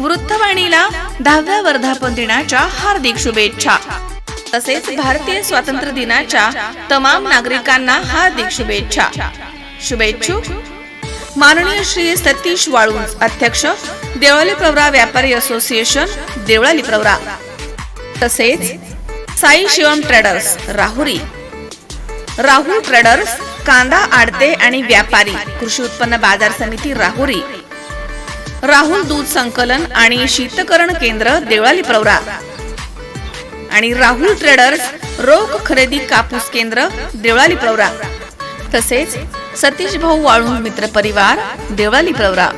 वृत्तवाणीला दहाव्या वर्धापन दिनाच्या हार्दिक शुभेच्छा. तसेच भारतीय स्वातंत्र्य दिनाच्या तमाम नागरिकांना हार्दिक शुभेच्छा. शुभेच्छुक माननीय श्री सतीश वाळू अध्यक्ष देवळाली प्रवरा व्यापारी असोसिएशन देवळाली प्रवरा. तसेच साई शिवम ट्रेडर्स राहुरी. राहुल ट्रेडर्स कांदा आडते आणि व्यापारी कृषी उत्पन्न बाजार समिती राहुरी. राहुल दूध संकलन आणि शीतकरण केंद्र देवळाली प्रवरा. आणि राहुल ट्रेडर्स रोख खरेदी कापूस केंद्र देवळाली प्रवरा. तसेच सतीश भाऊ वाळूंज मित्र परिवार देवळाली प्रवरा.